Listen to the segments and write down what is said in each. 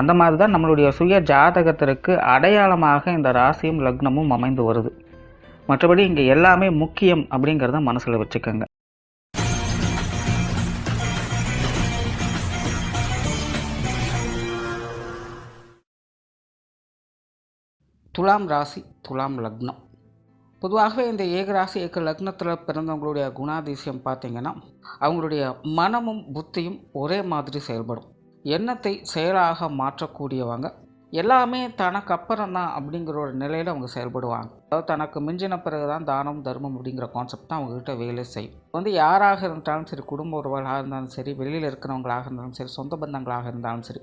அந்த மாதிரி தான் நம்மளுடைய சுய ஜாதகத்திற்கு அடையாளமாக இந்த ராசியும் லக்னமும் அமைந்து வருது. மற்றபடி இங்கே எல்லாமே முக்கியம் அப்படிங்கிறத மனசில் வச்சுக்கோங்க. துலாம் ராசி துலாம் லக்னம். பொதுவாகவே இந்த ஏகராசி ஏக லக்னத்தில் பிறந்தவங்களுடைய குணாதிசயம் பார்த்திங்கன்னா அவங்களுடைய மனமும் புத்தியும் ஒரே மாதிரி செயல்படும். எண்ணத்தை செயலாக மாற்றக்கூடியவங்க. எல்லாமே தனக்கு அப்புறம் தான் அப்படிங்கிற ஒரு நிலையில் அவங்க செயல்படுவாங்க. அதாவது தனக்கு மிஞ்சின பிறகு தான் தானம் தர்மம் அப்படிங்கிற கான்செப்ட் தான் அவங்கக்கிட்ட வேலை செய்யும். வந்து யாராக இருந்தாலும் சரி குடும்ப உறவுகளாக இருந்தாலும் சரி வெளியில் இருக்கிறவங்களாக இருந்தாலும் சரி சொந்த பந்தங்களாக இருந்தாலும் சரி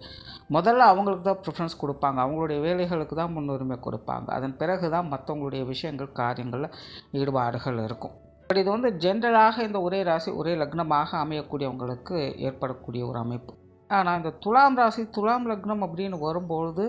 முதல்ல அவங்களுக்கு தான் ப்ரிஃபரன்ஸ் கொடுப்பாங்க. அவங்களுடைய வேலைகளுக்கு தான் முன்னுரிமை கொடுப்பாங்க. அதன் பிறகு தான் மற்றவங்களுடைய விஷயங்கள் காரியங்களில் ஈடுபாடுகள் இருக்கும். பட் இது வந்து ஜென்ரலாக இந்த ஒரே ராசி ஒரே லக்னமாக அமையக்கூடியவங்களுக்கு ஏற்படக்கூடிய ஒரு அமைப்பு. ஆனால் இந்த துலாம் ராசி துலாம் லக்னம் அப்படின்னு வரும்பொழுது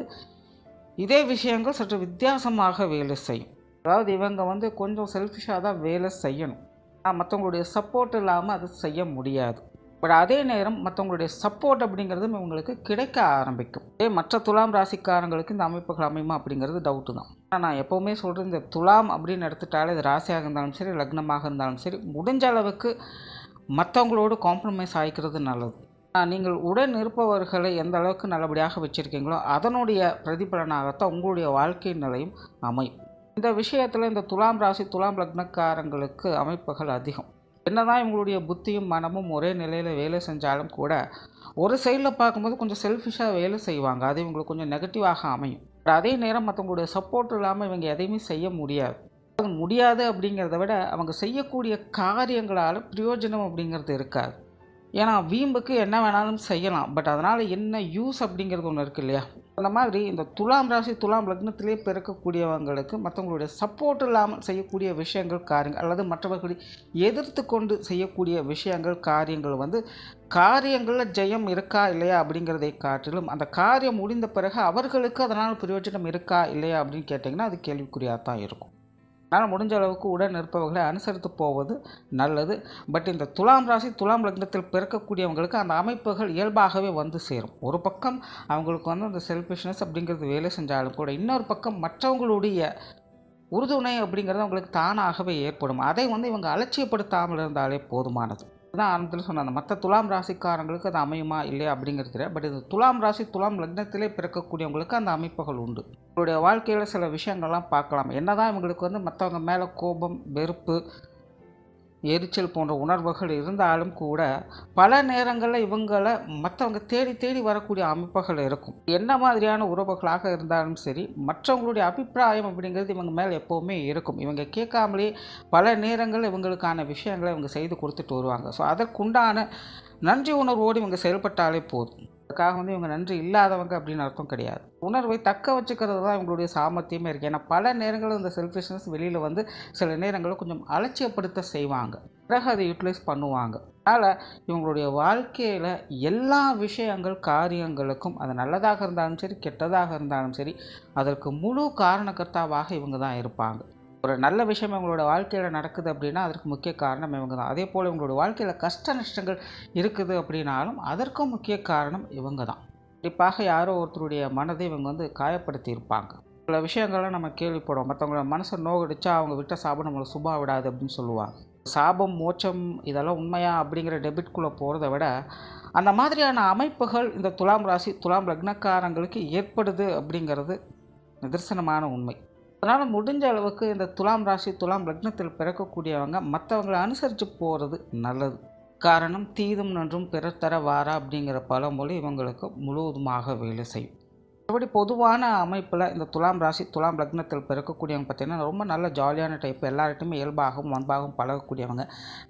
இதே விஷயங்கள் சற்று வித்தியாசமாக வேலை செய்யும். அதாவது இவங்க வந்து கொஞ்சம் செல்ஃபிஷாக தான் வேலை செய்யணும். ஆனால் மற்றவங்களுடைய சப்போர்ட் இல்லாமல் அது செய்ய முடியாது. பட் அதே நேரம் மற்றவங்களுடைய சப்போர்ட் அப்படிங்கிறதும் இவங்களுக்கு கிடைக்க ஆரம்பிக்கும். ஏ மற்ற துலாம் ராசிக்காரங்களுக்கு இந்த அமைப்புகள் அமையுமா அப்படிங்கிறது டவுட்டு தான். ஆனால் நான் எப்போவுமே சொல்கிறேன் இந்த துலாம் அப்படின்னு எடுத்துட்டாலே இது ராசியாக இருந்தாலும் சரி லக்னமாக இருந்தாலும் சரி முடிஞ்ச அளவுக்கு மற்றவங்களோடு காம்ப்ரமைஸ் ஆகிக்கிறது நல்லது. நீங்கள் உடன் இருப்பவர்களை எந்த அளவுக்கு நல்லபடியாக வச்சுருக்கீங்களோ அதனுடைய பிரதிபலனாகத்தான் உங்களுடைய வாழ்க்கை நிலையும் அமையும். இந்த விஷயத்தில் இந்த துலாம் ராசி துலாம் லக்னக்காரங்களுக்கு அமைப்புகள் அதிகம். என்னதான் இவங்களுடைய புத்தியும் மனமும் ஒரே நிலையில் வேலை செஞ்சாலும் கூட ஒரு சைடில் பார்க்கும்போது கொஞ்சம் செல்ஃபிஷாக வேலை செய்வாங்க. அது இவங்களுக்கு கொஞ்சம் நெகட்டிவாக அமையும். அதே நேரம் மற்றவங்களுடைய சப்போர்ட் இல்லாமல் இவங்க எதையுமே செய்ய முடியாது. அது முடியாது அப்படிங்கிறத விட அவங்க செய்யக்கூடிய காரியங்களால் பிரயோஜனம் அப்படிங்கிறது இருக்காது. ஏன்னா வீம்புக்கு என்ன வேணாலும் செய்யலாம். பட் அதனால் என்ன யூஸ் அப்படிங்கிறது ஒன்று இருக்குது இல்லையா? அந்த மாதிரி இந்த துலாம் ராசி துலாம் லக்னத்திலே பிறக்கக்கூடியவங்களுக்கு மற்றவங்களுடைய சப்போர்ட் இல்லாமல் செய்யக்கூடிய விஷயங்கள் காரியங்கள் அல்லது மற்றவர்களை எதிர்த்து கொண்டு செய்யக்கூடிய விஷயங்கள் காரியங்கள் வந்து காரியங்களில் ஜெயம் இருக்கா இல்லையா அப்படிங்கிறதை காட்டிலும் அந்த காரியம் முடிந்த பிறகு அவர்களுக்கு அதனால் பிரயோஜனம் இருக்கா இல்லையா அப்படின்னு கேட்டிங்கன்னா அது கேள்விக்குறியாக தான் இருக்கும். அதனால் முடிஞ்ச அளவுக்கு உடன் இருப்பவர்களை அனுசரித்து போவது நல்லது. பட் இந்த துலாம் ராசி துலாம் லக்னத்தில் பிறக்கக்கூடியவங்களுக்கு அந்த அமைப்புகள் இயல்பாகவே வந்து சேரும். ஒரு பக்கம் அவங்களுக்கு வந்து அந்த செல்ஃபிஷ்னஸ் அப்படிங்கிறது வேலை செஞ்சாலும் கூட இன்னொரு பக்கம் மற்றவங்களுடைய உறுதுணை அப்படிங்கிறது அவங்களுக்கு தானாகவே ஏற்படும். அதை வந்து இவங்க அலட்சியப்படுத்தாமல் இருந்தாலே போதுமானது. தான் ஆரம்பத்தில் சொன்ன மற்ற துலாம் ராசிக்காரங்களுக்கு அது அமையுமா இல்லையா அப்படிங்கிறது தெரியாது பட் இந்த துலாம் ராசி துலாம் லக்னத்திலே பிறக்கக்கூடியவங்களுக்கு அந்த அமைப்புகள் உண்டு. உங்களுடைய வாழ்க்கையில் சில விஷயங்கள்லாம் பார்க்கலாம். என்னதான் இவங்களுக்கு வந்து மற்றவங்க மேலே கோபம் வெறுப்பு எரிச்சல் போன்ற உணர்வுகள் இருந்தாலும் கூட பல நேரங்களில் இவங்களை மற்றவங்க தேடி தேடி வரக்கூடிய அமைப்புகள் இருக்கும். என்ன மாதிரியான உறவுகளாக இருந்தாலும் சரி மற்றவங்களுடைய அபிப்பிராயம் அப்படிங்கிறது இவங்க மேலே எப்போவுமே இருக்கும். இவங்க கேட்காமலே பல நேரங்களில் இவங்களுக்கான விஷயங்களை இவங்க செய்து கொடுத்துட்டு வருவாங்க. ஸோ அதற்குண்டான நன்றி உணர்வோடு இவங்க செயல்பட்டாலே போதும். அதுக்காக வந்து இவங்க நன்றி இல்லாதவங்க அப்படின்னு அர்த்தம் கிடையாது. உணர்வை தக்க வச்சுக்கிறது தான் இவங்களுடைய சாமர்த்தியமே இருக்குது ஏன்னா பல நேரங்களில் இந்த செல்ஃபிஷ்னஸ் வெளியில் வந்து சில நேரங்களில் கொஞ்சம் அலட்சியப்படுத்த செய்வாங்க. பிறகு அதை யூட்டிலைஸ் பண்ணுவாங்க. அதனால் இவங்களுடைய வாழ்க்கையில் எல்லா விஷயங்கள் காரியங்களுக்கும் அது நல்லதாக இருந்தாலும் சரி கெட்டதாக இருந்தாலும் சரி அதற்கு முழு காரணக்கர்த்தாவாக இவங்க தான் இருப்பாங்க. ஒரு நல்ல விஷயம் இவங்களோட வாழ்க்கையில் நடக்குது அப்படின்னா அதற்கு முக்கிய காரணம் இவங்க தான் அதே போல் இவங்களோட வாழ்க்கையில் கஷ்ட நஷ்டங்கள் இருக்குது அப்படின்னாலும் அதற்கும் முக்கிய காரணம் இவங்க தான் கண்டிப்பாக யாரோ ஒருத்தருடைய மனதை இவங்க வந்து காயப்படுத்தி இருப்பாங்க சில விஷயங்கள்லாம் நம்ம கேள்விப்படுவோம். மற்றவங்களோட மனசை நோகடிச்சா அவங்க விட்ட சாபம் நம்மளை சுபா விடாது அப்படின்னு சொல்லுவாங்க. சாபம் மோட்சம் இதெல்லாம் உண்மையா அப்படிங்கிற டெபிட்குள்ளே போகிறத விட அந்த மாதிரியான அமைப்புகள் இந்த துலாம் ராசி துலாம் லக்னக்காரங்களுக்கு ஏற்படுது அப்படிங்கிறது நிதர்சனமான உண்மை. அதனால் முடிஞ்ச அளவுக்கு இந்த துலாம் ராசி துலாம் லக்னத்தில் பிறக்கக்கூடியவங்க மற்றவங்களை அனுசரித்து போகிறது நல்லது. காரணம் தீதும் நன்றும் பிறர் தர வாரா அப்படிங்கிற பழமொழி இவங்களுக்கு முழுவதுமாக வேலை செய்யும். மற்றபடி பொதுவான அமைப்பில் இந்த துலாம் ராசி துலாம் லக்னத்தில் பிறக்கக்கூடியவங்க பார்த்திங்கன்னா ரொம்ப நல்ல ஜாலியான டைப் எல்லார்கிட்டையுமே இயல்பாகவும் அன்பாகவும் பழகக்கூடியவங்க.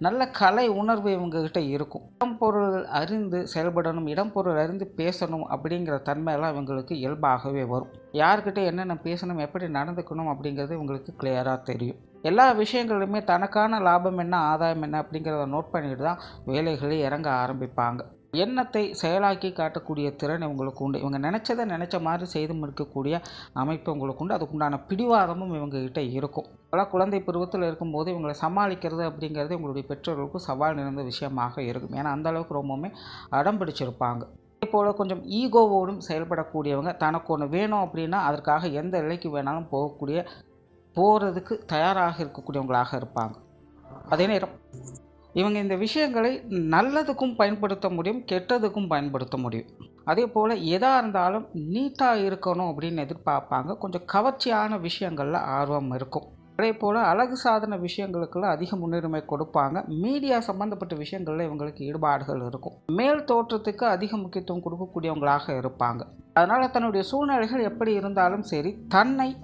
நல்ல கலை உணர்வு இவங்ககிட்ட இருக்கும். இடம் பொருள் அறிந்து செயல்படணும் இடம் பொருள் அறிந்து பேசணும் அப்படிங்கிற தன்மையெல்லாம் இவங்களுக்கு இயல்பாகவே வரும். யார்கிட்ட என்னென்ன பேசணும் எப்படி நடந்துக்கணும் அப்படிங்கிறது இவங்களுக்கு கிளியராக தெரியும். எல்லா விஷயங்களுமே தனக்கான லாபம் என்ன ஆதாயம் என்ன அப்படிங்கிறத நோட் பண்ணிட்டு தான் வேலைகளில் இறங்க ஆரம்பிப்பாங்க. எண்ணத்தை செயலாக்கி காட்டக்கூடிய திறன் இவங்களுக்கு உண்டு. இவங்க நினச்சதை நினச்ச மாதிரி செய்து முடிக்கக்கூடிய அமைப்பு உங்களுக்கு உண்டு. அதுக்குண்டான பிடிவாதமும் இவங்ககிட்ட இருக்கும். பல குழந்தை பருவத்தில் இருக்கும்போது இவங்களை சமாளிக்கிறது அப்படிங்கிறது இவங்களுடைய பெற்றோர்களுக்கு சவால் நிறைந்த விஷயமாக இருக்கும். ஏன்னா அந்தளவுக்கு ரொம்பவுமே அடம் பிடிச்சிருப்பாங்க. போல் கொஞ்சம் ஈகோவோடும் செயல்படக்கூடியவங்க தனக்கு ஒன்று வேணும் அப்படின்னா அதற்காக எந்த நிலைக்கு வேணாலும் போகக்கூடிய போகிறதுக்கு தயாராக இருக்கக்கூடியவங்களாக இருப்பாங்க. அதே நேரம் இவங்க இந்த விஷயங்களை நல்லதுக்கும் பயன்படுத்த முடியும் கெட்டதுக்கும் பயன்படுத்த முடியும். அதே போல் எதாக இருந்தாலும் நீட்டாக இருக்கணும் அப்படின்னு எதிர்பார்ப்பாங்க. கொஞ்சம் கவர்ச்சியான விஷயங்களில் ஆர்வம் இருக்கும். அதே போல் அழகு சாதன விஷயங்களுக்கெல்லாம் அதிக முன்னுரிமை கொடுப்பாங்க. மீடியா சம்மந்தப்பட்ட விஷயங்களில் இவங்களுக்கு ஈடுபாடுகள் இருக்கும். மேல் தோற்றத்துக்கு அதிக முக்கியத்துவம் கொடுக்கக்கூடியவங்களாக இருப்பாங்க. அதனால் தன்னுடைய சூழ்நிலைகள் எப்படி இருந்தாலும் சரி தன்னை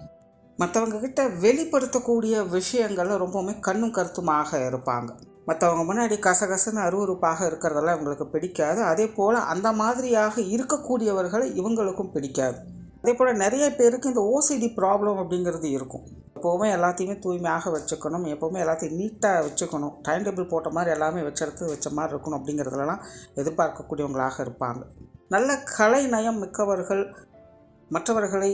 மற்றவங்க கிட்ட வெளிப்படுத்தக்கூடிய விஷயங்களில் ரொம்பவுமே கண்ணும் கருத்துமாக இருப்பாங்க. மற்றவங்க முன்னாடி கசகசன்னு அருவறுப்பாக இருக்கிறதெல்லாம் இவங்களுக்கு பிடிக்காது. அதே போல் அந்த மாதிரியாக இருக்கக்கூடியவர்களை இவங்களுக்கும் பிடிக்காது. அதே போல் நிறைய பேருக்கு இந்த ஓசிடி ப்ராப்ளம் அப்படிங்கிறது இருக்கும். எப்போவுமே எல்லாத்தையுமே தூய்மையாக வச்சுக்கணும். எப்போவுமே எல்லாத்தையும் நீட்டாக வச்சுக்கணும். டைம் டேபிள் போட்ட மாதிரி எல்லாமே வச்செடுத்து வச்ச மாதிரி இருக்கணும் அப்படிங்கிறதுலலாம் எதிர்பார்க்கக்கூடியவங்களாக இருப்பாங்க. நல்ல கலை நயம் மிக்கவர்கள் மற்றவர்களை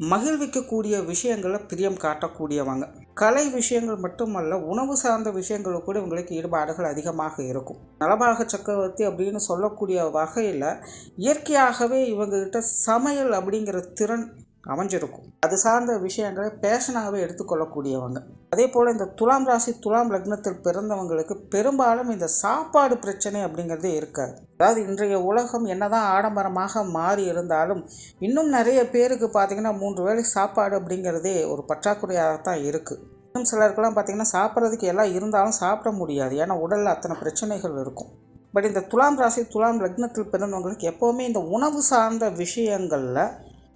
மகிழ்விக்கக்கூடிய விஷயங்களில் பிரியம் காட்டக்கூடியவங்க. கலை விஷயங்கள் மட்டுமல்ல உணவு சார்ந்த விஷயங்களும் கூட இவங்களுக்கு ஈடுபாடுகள் அதிகமாக இருக்கும். நலபாக சக்கரவர்த்தி அப்படின்னு சொல்லக்கூடிய வகையில் இயற்கையாகவே இவங்ககிட்ட சமையல் அப்படிங்கிற திறன் அமைஞ்சிருக்கும். அது சார்ந்த விஷயங்களை பேஷனாகவே எடுத்துக்கொள்ளக்கூடியவங்க. அதே போல் இந்த துலாம் ராசி துலாம் லக்னத்தில் பிறந்தவங்களுக்கு பெரும்பாலும் இந்த சாப்பாடு பிரச்சனை அப்படிங்கிறதே இருக்காது. அதாவது இன்றைய உலகம் என்னதான் ஆடம்பரமாக மாறி இருந்தாலும் இன்னும் நிறைய பேருக்கு பார்த்திங்கன்னா மூன்று வேளை சாப்பாடு அப்படிங்கிறதே ஒரு பற்றாக்குறையாகத்தான் இருக்குது இன்னும் சிலருக்கெல்லாம் பார்த்திங்கன்னா சாப்பிட்றதுக்கு எல்லாம் இருந்தாலும் சாப்பிட முடியாது. ஏன்னா உடலில் அத்தனை பிரச்சனைகள் இருக்கும். பட் இந்த துலாம் ராசி துலாம் லக்னத்தில் பிறந்தவங்களுக்கு எப்போவுமே இந்த உணவு சார்ந்த விஷயங்களில்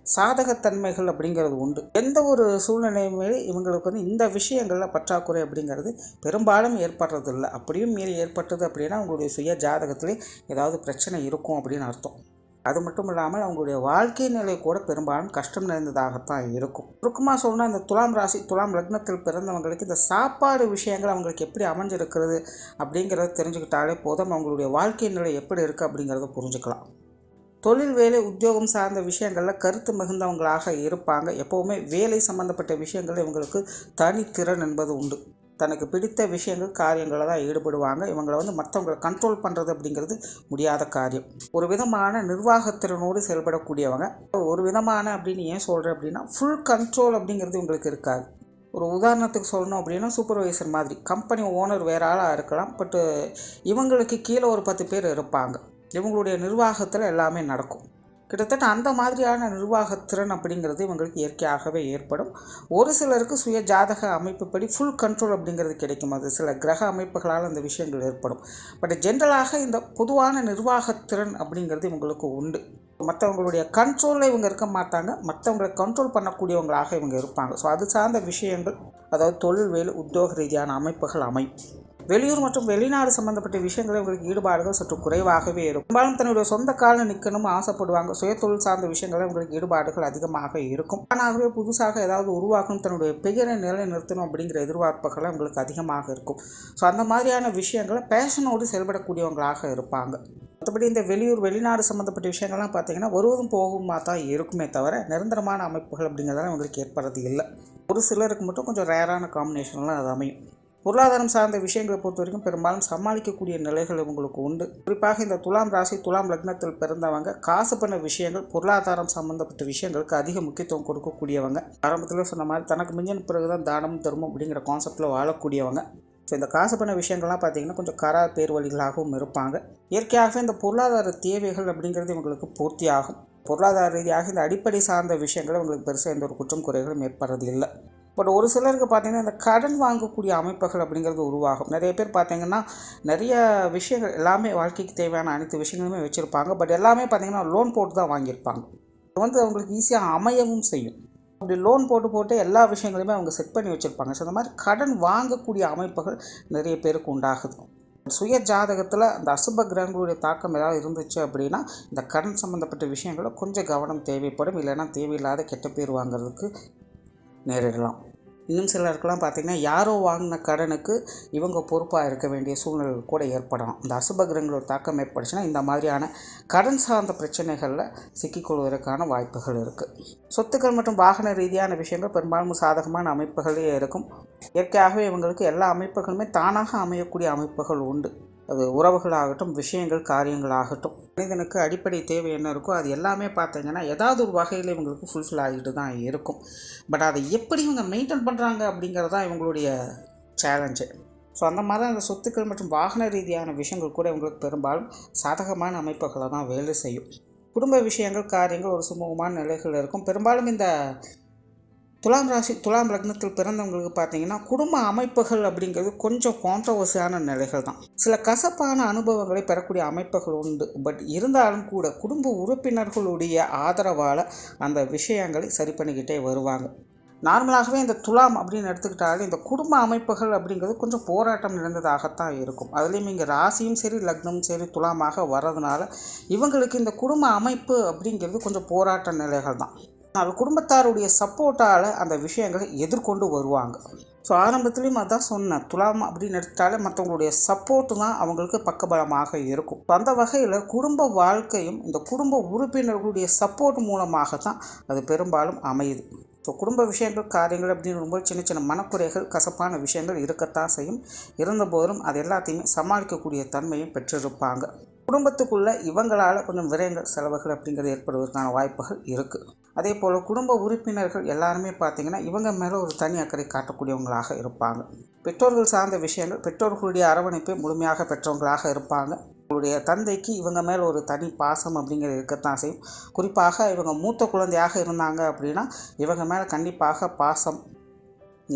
சாதகத்தன்மைகள் அப்படிங்கிறது உண்டு. எந்த ஒரு சூழ்நிலையுமே இவங்களுக்கு வந்து இந்த விஷயங்களில் பற்றாக்குறை அப்படிங்கிறது பெரும்பாலும் ஏற்படுறதில்ல. அப்படியும் மீறி ஏற்பட்டது அப்படின்னா அவங்களுடைய சுய ஜாதகத்திலே ஏதாவது பிரச்சனை இருக்கும் அப்படின்னு அர்த்தம். அது மட்டும் இல்லாமல் அவங்களுடைய வாழ்க்கை நிலை கூட பெரும்பாலும் கஷ்டம் நிறைந்ததாகத்தான் இருக்கும். சுருக்கமாக சொன்னால் இந்த துலாம் ராசி துலாம் லக்னத்தில் பிறந்தவங்களுக்கு இந்த சாப்பாடு விஷயங்கள் அவங்களுக்கு எப்படி அமைஞ்சிருக்கிறது அப்படிங்கிறத தெரிஞ்சுக்கிட்டாலே போதும். அவங்களுடைய வாழ்க்கை நிலை எப்படி இருக்குது அப்படிங்கிறத புரிஞ்சுக்கலாம். தொழில் வேலை உத்தியோகம் சார்ந்த விஷயங்களில் கருத்து மிகுந்தவங்களாக இருப்பாங்க. எப்போவுமே வேலை சம்மந்தப்பட்ட விஷயங்கள் இவங்களுக்கு தனித்திறன் என்பது உண்டு. தனக்கு பிடித்த விஷயங்கள் காரியங்களில் தான் ஈடுபடுவாங்க. இவங்களை வந்து மற்றவங்களை கண்ட்ரோல் பண்ணுறது அப்படிங்கிறது முடியாத காரியம். ஒரு விதமான நிர்வாகத்திறனோடு செயல்படக்கூடியவங்க. ஒரு விதமான அப்படின்னு ஏன் சொல்கிறேன் அப்படின்னா ஃபுல் கண்ட்ரோல் அப்படிங்கிறது இவங்களுக்கு இருக்காது. ஒரு உதாரணத்துக்கு சொல்லணும் அப்படின்னா சூப்பர்வைசர் மாதிரி. கம்பெனி ஓனர் வேற ஆளாக இருக்கலாம். பட்டு இவங்களுக்கு கீழே ஒரு பத்து பேர் இருப்பாங்க. இவங்களுடைய நிர்வாகத்தில் எல்லாமே நடக்கும். கிட்டத்தட்ட அந்த மாதிரியான நிர்வாகத்திறன் அப்படிங்கிறது இவங்களுக்கு இயற்கையாகவே ஏற்படும். ஒரு சிலருக்கு சுய ஜாதக அமைப்புப்படி ஃபுல் கண்ட்ரோல் அப்படிங்கிறது கிடைக்கும். அது சில கிரக அமைப்புகளால் அந்த விஷயங்கள் ஏற்படும். பட் ஜென்ரலாக இந்த பொதுவான நிர்வாகத்திறன் அப்படிங்கிறது இவங்களுக்கு உண்டு. மற்றவங்களுடைய கண்ட்ரோலில் இவங்க இருக்க மாட்டாங்க. மற்றவங்களை கண்ட்ரோல் பண்ணக்கூடியவங்களாக இவங்க இருப்பாங்க. ஸோ அது சார்ந்த விஷயங்கள் அதாவது தொழில் வேலை உத்தியோக ரீதியான அமைப்புகள் அமையும். வெளியூர் மற்றும் வெளிநாடு சம்பந்தப்பட்ட விஷயங்களில் இவங்களுக்கு ஈடுபாடுகள் சற்று குறைவாகவே இருக்கும். பெரும்பாலும் தன்னுடைய சொந்த காலில் நிற்கணும் ஆசைப்படுவாங்க. சுய தொழில் சார்ந்த விஷயங்களில் இவங்களுக்கு ஈடுபாடுகள் அதிகமாக இருக்கும். ஆனாகவே புதுசாக ஏதாவது உருவாக்கணும் தன்னுடைய பெயரை நிலைநிறுத்தணும் அப்படிங்கிற எதிர்பார்ப்புகள் அவங்களுக்கு அதிகமாக இருக்கும். ஸோ அந்த மாதிரியான விஷயங்களை பேஷனோடு செயல்படக்கூடியவங்களாக இருப்பாங்க. மற்றபடி இந்த வெளியூர் வெளிநாடு சம்மந்தப்பட்ட விஷயங்கள்லாம் பார்த்தீங்கன்னா வருவதும் போகுமா தான் இருக்குமே தவிர நிரந்தரமான அமைப்புகள் அப்படிங்கிறதெல்லாம் இவங்களுக்கு ஏற்படுறது இல்லை. ஒரு சிலருக்கு மட்டும் கொஞ்சம் ரேரான காம்பினேஷன்லாம் அது அமையும். பொருளாதாரம் சார்ந்த விஷயங்களை பொறுத்த வரைக்கும் பெரும்பாலும் சமாளிக்கக்கூடிய நிலைகள் உங்களுக்கு உண்டு. குறிப்பாக இந்த துலாம் ராசி துலாம் லக்னத்தில் பிறந்தவங்க காசு பண்ண விஷயங்கள் பொருளாதாரம் சம்பந்தப்பட்ட விஷயங்களுக்கு அதிக முக்கியத்துவம் கொடுக்கக்கூடியவங்க. ஆரம்பத்தில் சொன்ன மாதிரி தனக்கு மிஞ்சின பிறகு தான் தானம் தர்மம் அப்படிங்கிற கான்செப்டில் வாழக்கூடியவங்க. ஸோ இந்த காசு பண்ண விஷயங்கள்லாம் பார்த்தீங்கன்னா கொஞ்சம் கரா பேர் வழிகளாகவும் இருப்பாங்க. இயற்கையாகவே இந்த பொருளாதார தேவைகள் அப்படிங்கிறது இவங்களுக்கு பூர்த்தியாகும். பொருளாதார ரீதியாக இந்த அடிப்படை சார்ந்த விஷயங்களை உங்களுக்கு பெருசாக எந்த ஒரு குற்றம் குறைகளும் ஏற்படுறது இல்லை பட் ஒரு சிலருக்கு பார்த்திங்கன்னா இந்த கடன் வாங்கக்கூடிய அமைப்புகள் அப்படிங்கிறது உருவாகும். நிறைய பேர் பார்த்திங்கன்னா நிறைய விஷயங்கள் எல்லாமே வாழ்க்கைக்கு தேவையான அனைத்து விஷயங்களுமே வச்சுருப்பாங்க. பட் எல்லாமே பார்த்திங்கன்னா லோன் போட்டு தான் வாங்கியிருப்பாங்க. இது வந்து அவங்களுக்கு ஈஸியாக அமையவும் செய்யும். அப்படி லோன் போட்டு போட்டு எல்லா விஷயங்களையுமே அவங்க செட் பண்ணி வச்சுருப்பாங்க. ஸோ அந்த மாதிரி கடன் வாங்கக்கூடிய அமைப்புகள் நிறைய பேருக்கு உண்டாகுது. சுய ஜாதகத்தில் அந்த அசுப கிரகங்களுடைய தாக்கம் ஏதாவது இருந்துச்சு அப்படின்னா இந்த கடன் சம்மந்தப்பட்ட விஷயங்களை கொஞ்சம் கவனம் தேவைப்படும். இல்லைன்னா தேவையில்லாத கெட்ட பேர் வாங்குறதுக்கு நேரிடலாம். இன்னும் சிலருக்கெல்லாம் பார்த்திங்கன்னா யாரோ வாங்கின கடனுக்கு இவங்க பொறுப்பாக இருக்க வேண்டிய சூழ்நிலைகள் கூட ஏற்படலாம். இந்த அசுபகிரங்களோட தாக்கம் ஏற்படுச்சுன்னா இந்த மாதிரியான கடன் சார்ந்த பிரச்சனைகளில் சிக்கிக்கொள்வதற்கான வாய்ப்புகள் இருக்குது சொத்துக்கள் மற்றும் வாகன ரீதியான விஷயங்கள் பெரும்பாலும் சாதகமான அமைப்புகளே இருக்கும். இயற்கையாகவே இவங்களுக்கு எல்லா அமைப்புகளுமே தானாக அமையக்கூடிய அமைப்புகள் உண்டு. அது உறவுகளாகட்டும் விஷயங்கள் காரியங்களாகட்டும். மனிதனுக்கு அடிப்படை தேவை என்ன இருக்கோ அது எல்லாமே பார்த்தீங்கன்னா ஏதாவது ஒரு வகையில் இவங்களுக்கு ஃபுல்ஃபில் ஆகிட்டு தான் இருக்கும். பட் அதை எப்படி இவங்க மெயின்டைன் பண்ணுறாங்க அப்படிங்கிறது தான் இவங்களுடைய சேலஞ்சு ஸோ அந்த மாதிரி அந்த சொத்துக்கள் மற்றும் வாகன ரீதியான விஷயங்கள் கூட இவங்களுக்கு பெரும்பாலும் சாதகமான அமைப்புகளை தான் வேலை செய்யும். குடும்ப விஷயங்கள் காரியங்கள் ஒரு சுமூகமான நிலைகள் இருக்கும். பெரும்பாலும் இந்த துலாம் ராசி துலாம் லக்னத்தில் பிறந்தவங்களுக்கு பார்த்தீங்கன்னா குடும்ப அமைப்புகள் அப்படிங்கிறது கொஞ்சம் கான்ட்ரவர்சியான நிலைகள் தான். சில கசப்பான அனுபவங்களை பெறக்கூடிய அமைப்புகள் உண்டு. பட் இருந்தாலும் கூட குடும்ப உறுப்பினர்களுடைய ஆதரவால் அந்த விஷயங்களை சரி பண்ணிக்கிட்டே வருவாங்க. நார்மலாகவே இந்த துலாம் அப்படின்னு எடுத்துக்கிட்டாலே இந்த குடும்ப அமைப்புகள் அப்படிங்கிறது கொஞ்சம் போராட்டம் நிறைந்ததாகத்தான் இருக்கும். அதுலேயும் இங்கே ராசியும் சரி லக்னமும் சரி துலாமாக வர்றதுனால இவங்களுக்கு இந்த குடும்ப அமைப்பு அப்படிங்கிறது கொஞ்சம் போராட்ட நிலைகள் தான். அது குடும்பத்தாருடைய சப்போர்ட்டால் அந்த விஷயங்களை எதிர்கொண்டு வருவாங்க. ஸோ ஆரம்பத்துலேயும் அதான் சொன்னேன். துலாம் அப்படின்னு எடுத்தாலே மற்றவங்களுடைய சப்போர்ட்டு தான் அவங்களுக்கு பக்கபலமாக இருக்கும். அந்த வகையில் குடும்ப வாழ்க்கையும் இந்த குடும்ப உறுப்பினர்களுடைய சப்போர்ட் மூலமாக தான் அது பெரும்பாலும் அமையுது. ஸோ குடும்ப விஷயங்கள் காரியங்கள் அப்படின்னு ரொம்ப சின்ன சின்ன மனக்குறைகள் கசப்பான விஷயங்கள் இருக்கத்தான் செய்யும். இருந்தபோதும் அது எல்லாத்தையுமே சமாளிக்கக்கூடிய தன்மையும் பெற்றிருப்பாங்க. குடும்பத்துக்குள்ளே இவங்களால் கொஞ்சம் விரயங்கள் செலவுகள் அப்படிங்கிறது ஏற்படுவதற்கான வாய்ப்புகள் இருக்குது அதே போல் குடும்ப உறுப்பினர்கள் எல்லாருமே பார்த்திங்கன்னா இவங்க மேலே ஒரு தனி அக்கறை காட்டக்கூடியவங்களாக இருப்பாங்க. பெற்றோர்கள் சார்ந்த விஷயங்கள் பெற்றோர்களுடைய அரவணைப்பை முழுமையாக பெற்றவங்களாக இருப்பாங்க. உங்களுடைய தந்தைக்கு இவங்க மேலே ஒரு தனி பாசம் அப்படிங்கிறது இருக்கத்தான் செய்யும். குறிப்பாக இவங்க மூத்த குழந்தையாக இருந்தாங்க அப்படின்னா இவங்க மேலே கண்டிப்பாக பாசம்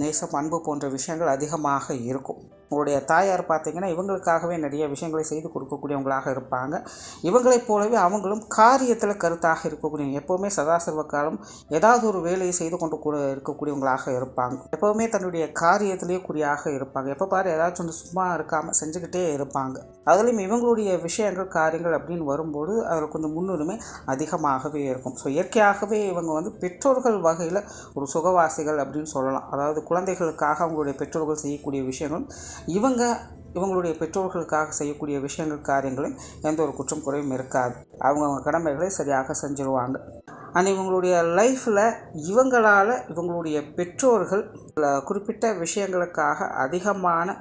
நேசம் அன்பு போன்ற விஷயங்கள் அதிகமாக இருக்கும். உங்களுடைய தாயார் பார்த்திங்கன்னா இவங்களுக்காகவே நிறைய விஷயங்களை செய்து கொடுக்கக்கூடியவங்களாக இருப்பாங்க. இவங்களைப் போலவே அவங்களும் காரியத்தில் கருத்தாக இருக்கக்கூடிய எப்போவுமே சதாசர்வ காலம் ஏதாவது ஒரு வேலையை செய்து கொண்டு கூட இருக்கக்கூடியவங்களாக இருப்பாங்க. எப்போவுமே தன்னுடைய காரியத்திலேயே குறியாக இருப்பாங்க. எப்போ பாரு ஏதாச்சும் ஒன்று சும்மா இருக்காமல் செஞ்சுக்கிட்டே இருப்பாங்க. அதுலேயும் இவங்களுடைய விஷயங்கள் காரியங்கள் அப்படின்னு வரும்போது அதில் கொஞ்சம் முன்னுரிமை அதிகமாகவே இருக்கும். ஸோ இயற்கையாகவே இவங்க வந்து பெற்றோர்கள் வகையில் ஒரு சுகவாசிகள் அப்படின்னு சொல்லலாம். அதாவது குழந்தைகளுக்காக அவங்களுடைய பெற்றோர்கள் செய்யக்கூடிய விஷயங்களும் இவங்க இவங்களுடைய பெற்றோர்களுக்காக செய்யக்கூடிய விஷயங்கள் காரியங்களும் எந்த ஒரு குற்றம் குறையும் இருக்காது. அவங்கவுங்க கடமைகளை சரியாக செஞ்சுருவாங்க. ஆனால் இவங்களுடைய லைஃப்பில் இவங்களால் இவங்களுடைய பெற்றோர்கள் குறிப்பிட்ட விஷயங்களுக்காக அதிகமான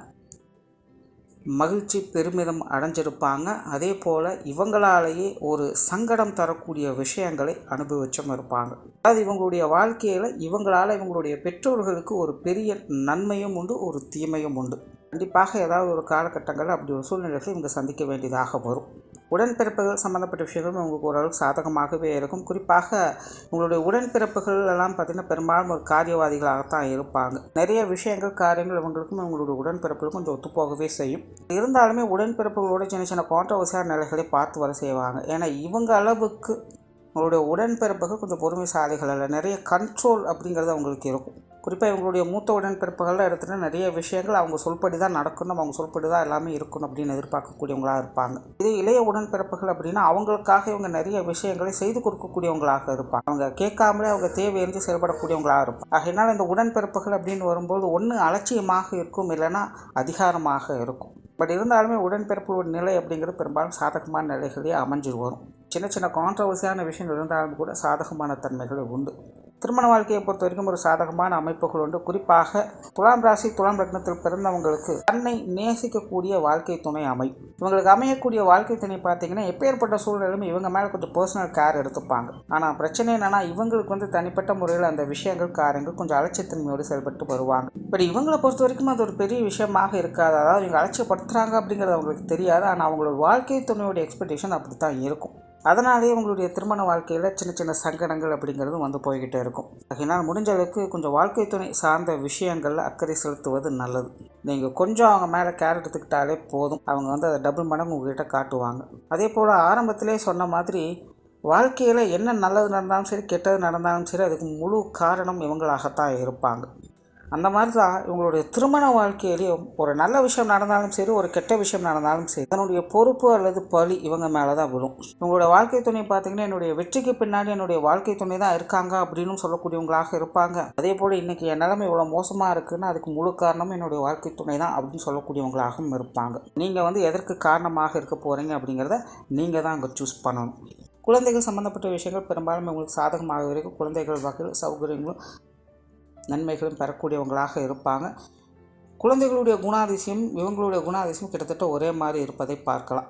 மகிழ்ச்சி பெருமிதம் அடைஞ்சிருப்பாங்க. அதே போல் இவங்களாலேயே ஒரு சங்கடம் தரக்கூடிய விஷயங்களை அனுபவிச்சும் இருப்பாங்க. அதாவது இவங்களுடைய வாழ்க்கையில் இவங்களால் இவங்களுடைய பெற்றோர்களுக்கு ஒரு பெரிய நன்மையும் உண்டு ஒரு தீமையும் உண்டு. கண்டிப்பாக ஏதாவது ஒரு காலகட்டங்களில் அப்படி ஒரு சூழ்நிலைகளை இவங்க சந்திக்க வேண்டியதாக வரும். உடன்பிறப்புகள் சம்மந்தப்பட்ட விஷயங்களும் உங்களுக்கு ஓரளவுக்கு சாதகமாகவே இருக்கும். குறிப்பாக உங்களுடைய உடன்பிறப்புகள் எல்லாம் பார்த்திங்கன்னா பெரும்பாலும் ஒரு காரியவாதிகளாகத்தான் இருப்பாங்க. நிறைய விஷயங்கள் காரியங்கள் இவங்களுக்கும் உங்களுடைய உடன்பிறப்புகளுக்கும் கொஞ்சம் ஒத்துப்போகவே செய்யும். இருந்தாலுமே உடன்பிறப்புகளோட சின்ன சின்ன கான்ட்ரவர்சியான நிலைகளை பார்த்து வர செய்வாங்க. ஏன்னா இவங்க அளவுக்கு உங்களுடைய உடன்பிறப்புகள் கொஞ்சம் பொறுமைசாலிகள் அல்ல. நிறைய கண்ட்ரோல் அப்படிங்கிறது அவங்களுக்கு இருக்கும். குறிப்பாக இவங்களுடைய மூத்த உடன்பிறப்புகள்லாம் எடுத்துகிட்டு நிறைய விஷயங்கள் அவங்க சொல்படி தான் நடக்கணும் அவங்க சொல்படி தான் எல்லாமே இருக்கணும் அப்படின்னு எதிர்பார்க்கக்கூடியவங்களாக இருப்பாங்க. இது இளைய உடன்பிறப்புகள் அப்படின்னா அவங்களுக்காக இவங்க நிறைய விஷயங்களை செய்து கொடுக்கக்கூடியவங்களாக இருப்பாங்க. அவங்க கேட்காமலே அவங்க தேவையின்றி செயல்படக்கூடியவங்களாக இருப்பாங்க. ஆகையினால் இந்த உடன்பிறப்புகள் அப்படின்னு வரும்போது ஒன்று அலட்சியமாக இருக்கும் இல்லைன்னா அதிகாரமாக இருக்கும். பட் இருந்தாலுமே உடன்பிறப்பு நிலை அப்படிங்கிறது பெரும்பாலும் சாதகமான நிலைகளே அமைஞ்சு வரும். சின்ன சின்ன கான்ட்ரவர்சியான விஷயங்கள் இருந்தாலும் கூட சாதகமான தன்மைகள் உண்டு. திருமண வாழ்க்கையை பொறுத்த வரைக்கும் ஒரு சாதகமான அமைப்புகள் உண்டு. குறிப்பாக துலாம் ராசி துலாம் லக்னத்தில் பிறந்தவங்களுக்கு தன்னை நேசிக்கக்கூடிய வாழ்க்கை துணை அமை. இவங்களுக்கு அமையக்கூடிய வாழ்க்கை துணை பார்த்தீங்கன்னா எப்பேற்பட்ட சூழ்நிலையும் இவங்க மேலே கொஞ்சம் பர்சனல் கேர் எடுத்துப்பாங்க. ஆனால் பிரச்சனை என்னென்னா இவங்களுக்கு வந்து தனிப்பட்ட முறையில் அந்த விஷயங்கள் காரியங்கள் கொஞ்சம் அலட்சியத்தன்மையோடு செயல்பட்டு வருவாங்க. பட் இவங்களை பொறுத்த வரைக்கும் அது ஒரு பெரிய விஷயமாக இருக்காது. அதாவது இவங்க அலட்சியப்படுத்துகிறாங்க அப்படிங்கிறது அவங்களுக்கு தெரியாது. ஆனால் அவங்களோட வாழ்க்கை துணையோட எக்ஸ்பெக்டேஷன் அப்படி தான் இருக்கும். அதனாலேயே உங்களுடைய திருமண வாழ்க்கையில் சின்ன சின்ன சங்கடங்கள் அப்படிங்கிறதும் வந்து போய்கிட்டே இருக்கும். அதனால் முடிஞ்ச அளவுக்கு கொஞ்சம் வாழ்க்கை துணை சார்ந்த விஷயங்களில் அக்கறை செலுத்துவது நல்லது. நீங்கள் கொஞ்சம் அவங்க மேலே கேர் எடுத்துக்கிட்டாலே போதும். அவங்க வந்து அதை டபுள் மடங்கு உங்ககிட்ட காட்டுவாங்க. அதே போல் ஆரம்பத்திலே சொன்ன மாதிரி வாழ்க்கையில் என்ன நல்லது நடந்தாலும் சரி கெட்டது நடந்தாலும் சரி அதுக்கு முழு காரணம் இவங்களாகத்தான் இருப்பாங்க. அந்த மாதிரி தான் இவங்களுடைய திருமண வாழ்க்கையிலையும் ஒரு நல்ல விஷயம் நடந்தாலும் சரி ஒரு கெட்ட விஷயம் நடந்தாலும் சரி தன்னுடைய பொறுப்பு அல்லது பழி இவங்க மேலே தான் விழும். இவங்களோட வாழ்க்கை துணை பார்த்தீங்கன்னா என்னுடைய வெற்றிக்கு பின்னாடி என்னுடைய வாழ்க்கை துணை தான் இருக்காங்க அப்படின்னு சொல்லக்கூடியவங்களாக இருப்பாங்க. அதே போல் இன்றைக்கி என் நிலைமை இவ்வளோ மோசமாக இருக்குன்னு அதுக்கு முழு காரணம் என்னுடைய வாழ்க்கை துணை தான் அப்படின்னு சொல்லக்கூடியவங்களாகவும் இருப்பாங்க. நீங்கள் வந்து எதற்கு காரணமாக இருக்க போகிறீங்க அப்படிங்கிறத நீங்கள் தான் அங்கே சூஸ் பண்ணணும். குழந்தைகள் சம்மந்தப்பட்ட விஷயங்கள் பெரும்பாலும் உங்களுக்கு சாதகமாக இருக்கும். குழந்தைகள் வகையில் சௌகரியங்களும் நன்மைகளும் பெறக்கூடியவங்களாக இருப்பாங்க. குழந்தைகளுடைய குணாதிசயம் இவங்களுடைய குணாதிசயம் கிட்டத்தட்ட ஒரே மாதிரி இருப்பதை பார்க்கலாம்.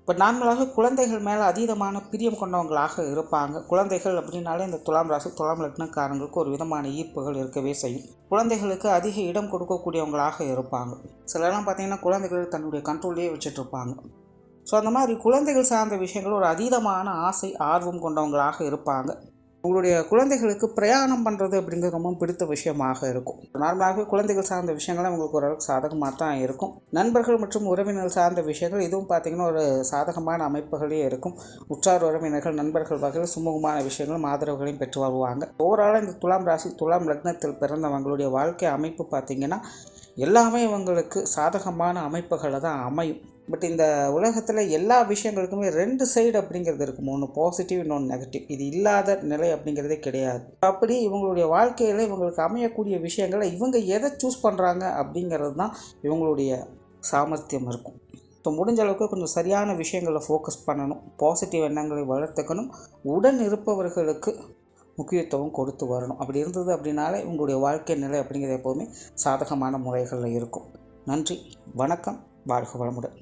இப்போ நார்மலாக குழந்தைகள் மேலே அதீதமான பிரியம் கொண்டவங்களாக இருப்பாங்க. குழந்தைகள் அப்படின்னாலே இந்த துலாம் ராசி துலாம் லக்னக்காரங்களுக்கு ஒரு விதமான ஈர்ப்புகள் இருக்கவே செய்யும். குழந்தைகளுக்கு அதிக இடம் கொடுக்கக்கூடியவங்களாக இருப்பாங்க. சிலர்லாம் பார்த்திங்கன்னா குழந்தைகள் தன்னுடைய கண்ட்ரோல்லையே வச்சுட்ருப்பாங்க. ஸோ அந்த மாதிரி குழந்தைகள் சார்ந்த விஷயங்கள் ஒரு அதீதமான ஆசை ஆர்வம் கொண்டவங்களாக இருப்பாங்க. உங்களுடைய குழந்தைகளுக்கு பிரயாணம் பண்ணுறது அப்படிங்கிறது ரொம்ப பிடித்த விஷயமாக இருக்கும். நார்மலாகவே குழந்தைகள் சார்ந்த விஷயங்கள்லாம் உங்களுக்கு ஓரளவுக்கு சாதகமாக தான் இருக்கும். நண்பர்கள் மற்றும் உறவினர்கள் சார்ந்த விஷயங்கள் இதுவும் பார்த்திங்கன்னா ஒரு சாதகமான அமைப்புகளே இருக்கும். உற்றார் உறவினர்கள் நண்பர்கள் வகையில் சுமூகமான விஷயங்களும் ஆதரவுகளையும் பெற்று வருவாங்க. ஓவராலாக இந்த துலாம் ராசி துலாம் லக்னத்தில் பிறந்தவங்களுடைய வாழ்க்கை அமைப்பு பார்த்திங்கன்னா எல்லாமே இவங்களுக்கு சாதகமான அமைப்புகளை தான் அமையும். பட் இந்த உலகத்தில் எல்லா விஷயங்களுக்குமே ரெண்டு சைடு அப்படிங்கிறது இருக்கும். ஒன்று பாசிட்டிவ் இன்னொன்று நெகட்டிவ் இது இல்லாத நிலை அப்படிங்கிறதே கிடையாது. அப்படி இவங்களுடைய வாழ்க்கையில் இவங்களுக்கு அமையக்கூடிய விஷயங்களை இவங்க எதை சூஸ் பண்ணுறாங்க அப்படிங்கிறது தான் இவங்களுடைய சாமர்த்தியம் இருக்கும். ஸோ முடிஞ்ச அளவுக்கு கொஞ்சம் சரியான விஷயங்களில் ஃபோக்கஸ் பண்ணணும். பாசிட்டிவ் எண்ணங்களை வளர்த்துக்கணும். உடன் இருப்பவர்களுக்கு முக்கியத்துவம் கொடுத்து வரணும். அப்படி இருந்தது அப்படின்னாலே உங்களுடைய வாழ்க்கை நிலை அப்படிங்கிறது எப்போவுமே சாதகமான முறைகளில் இருக்கும். நன்றி. வணக்கம். வாழ்க வளமுடன்.